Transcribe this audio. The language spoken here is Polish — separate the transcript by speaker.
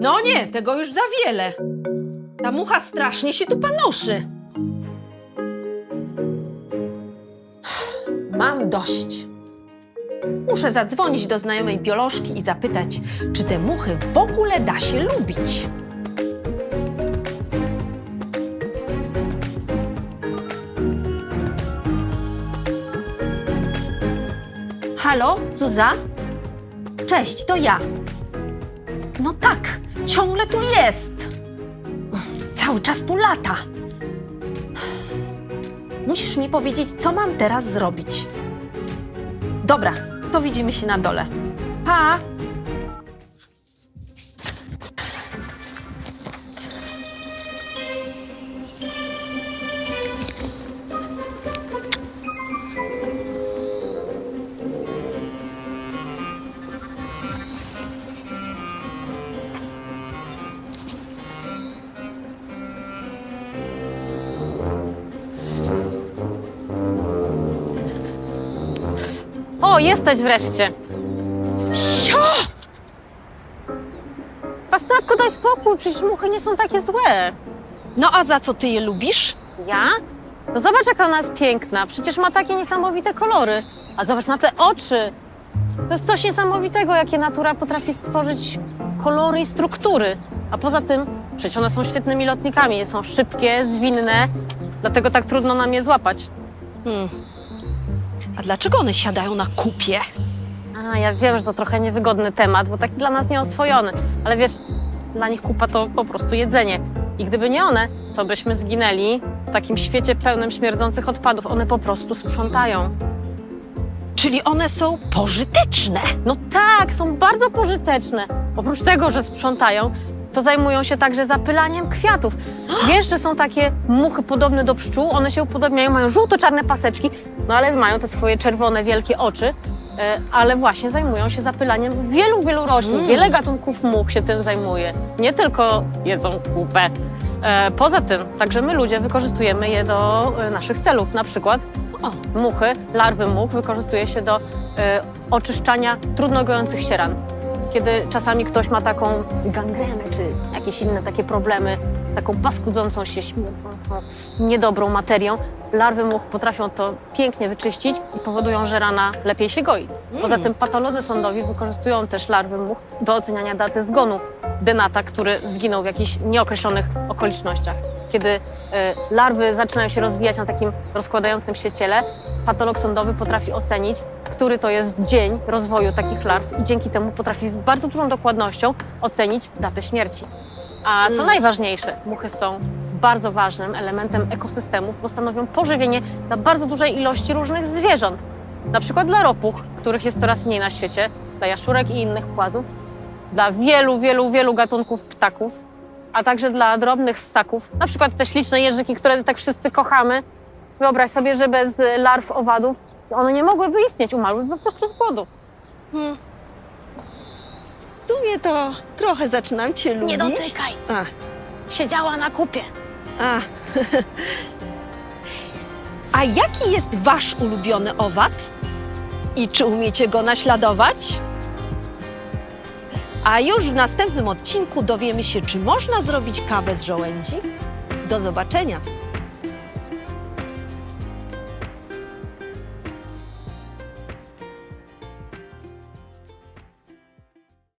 Speaker 1: No nie, tego już za wiele. Ta mucha strasznie się tu panoszy. Mam dość. Muszę zadzwonić do znajomej biolożki i zapytać, czy te muchy w ogóle da się lubić. Halo, Zuza? Cześć, to ja. No tak, ciągle tu jest. Cały czas tu lata. Musisz mi powiedzieć, co mam teraz zrobić. Dobra, to widzimy się na dole. Pa!
Speaker 2: Jesteś wreszcie.
Speaker 1: Sio!
Speaker 2: Pastawko, daj spokój, przecież muchy nie są takie złe.
Speaker 1: No a za co ty je lubisz?
Speaker 2: Ja? No zobacz, jaka ona jest piękna. Przecież ma takie niesamowite kolory. A zobacz na te oczy. To jest coś niesamowitego, jakie natura potrafi stworzyć kolory i struktury. A poza tym, przecież one są świetnymi lotnikami. Są szybkie, zwinne, dlatego tak trudno nam je złapać.
Speaker 1: Hmm. A dlaczego one siadają na kupie?
Speaker 2: A, ja wiem, że to trochę niewygodny temat, bo taki dla nas nieoswojony. Ale wiesz, dla nich kupa to po prostu jedzenie. I gdyby nie one, to byśmy zginęli w takim świecie pełnym śmierdzących odpadów. One po prostu sprzątają.
Speaker 1: Czyli one są pożyteczne.
Speaker 2: No tak, są bardzo pożyteczne. Oprócz tego, że sprzątają, to zajmują się także zapylaniem kwiatów. Wiesz, że są takie muchy podobne do pszczół, one się upodobniają, mają żółto-czarne paseczki, no ale mają te swoje czerwone, wielkie oczy, e, ale właśnie zajmują się zapylaniem wielu, wielu roślin.
Speaker 1: Mm.
Speaker 2: Wiele gatunków much się tym zajmuje. Nie tylko jedzą kupę. E, Poza tym, także my ludzie wykorzystujemy je do e, naszych celów. Na przykład
Speaker 1: O,
Speaker 2: muchy, larwy much wykorzystuje się do e, oczyszczania trudno gojących się ran. Kiedy czasami ktoś ma taką gangrenę czy jakieś inne takie problemy z taką paskudzącą się, śmierdzącą, niedobrą materią, larwy much potrafią to pięknie wyczyścić i powodują, że rana lepiej się goi. Poza tym patolodzy sądowi wykorzystują też larwy much do oceniania daty zgonu denata, który zginął w jakichś nieokreślonych okolicznościach. Kiedy e, larwy zaczynają się rozwijać na takim rozkładającym się ciele, patolog sądowy potrafi ocenić, który to jest dzień rozwoju takich larw i dzięki temu potrafi z bardzo dużą dokładnością ocenić datę śmierci. A co
Speaker 1: Mm.
Speaker 2: najważniejsze, muchy są bardzo ważnym elementem ekosystemów, bo stanowią pożywienie dla bardzo dużej ilości różnych zwierząt. Na przykład dla ropuch, których jest coraz mniej na świecie, dla jaszczurek i innych pładów, dla wielu, wielu, wielu gatunków ptaków, a także dla drobnych ssaków, na przykład te śliczne jeżyki, które tak wszyscy kochamy. Wyobraź sobie, że bez larw owadów one nie mogłyby istnieć, umarłyby po prostu z głodu.
Speaker 1: hmm. W sumie to trochę zaczynam cię lubić. A,
Speaker 2: Siedziała na kupie.
Speaker 1: a. a jaki jest wasz ulubiony owad? I czy umiecie go naśladować? A już w następnym odcinku dowiemy się, czy można zrobić kawę z żołędzi. Do zobaczenia!